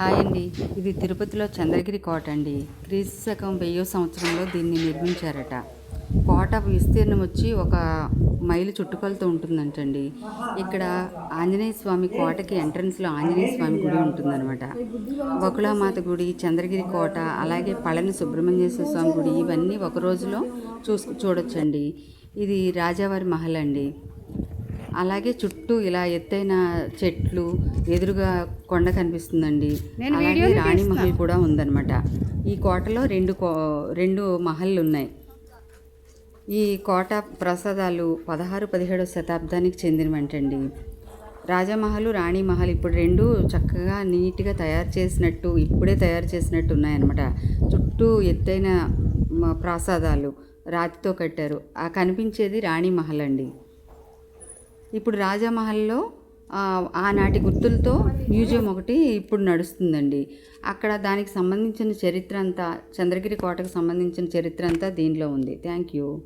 Hi అండి. ఇది తిరుపతిలో చంద్రగిరి కోట అండి. క్రీస్తు శకం వెయ్యో సంవత్సరంలో దీన్ని నిర్మించారట. కోట విస్తీర్ణం వచ్చి ఒక మైలు చుట్టుకొలతో ఉంటుందంటండి. ఇక్కడ ఆంజనేయ స్వామి కోటకి ఎంట్రన్స్లో ఆంజనేయ స్వామి గుడి ఉంటుందన్నమాట. బకుళామాత గుడి చంద్రగిరి కోట అలాగే పళని సుబ్రహ్మణ్యేశ్వర స్వామి గుడి ఇవన్నీ ఒక రోజులో చూసు చూడొచ్చండి. ఇది రాజావారి మహల్ అండి. అలాగే చుట్టూ ఇలా ఎత్తైన చెట్లు ఎదురుగా కొండ కనిపిస్తుందండి. అలాగే రాణి మహల్ కూడా ఉందన్నమాట. ఈ కోటలో రెండు కో రెండు మహల్లు ఉన్నాయి ఈ కోట ప్రసాదాలు పదహారు పదిహేడవ శతాబ్దానికి చెందినవంటండి. రాజమహల్ రాణి మహల్ ఇప్పుడు రెండు చక్కగా నీట్గా తయారు చేసినట్టు ఇప్పుడే తయారు చేసినట్టు ఉన్నాయన్నమాట. చుట్టూ ఎత్తైన ప్రాసాదాలు రాతితో కట్టారు. ఆ కనిపించేది రాణి మహల్ అండి. ఇప్పుడు రాజమహల్లో ఆనాటి గుర్తులతో మ్యూజియం ఒకటి ఇప్పుడు నడుస్తుందండి. అక్కడ దానికి సంబంధించిన చరిత్ర అంతా చంద్రగిరి కోటకు సంబంధించిన చరిత్ర అంతా దీనిలో ఉంది. Thank you.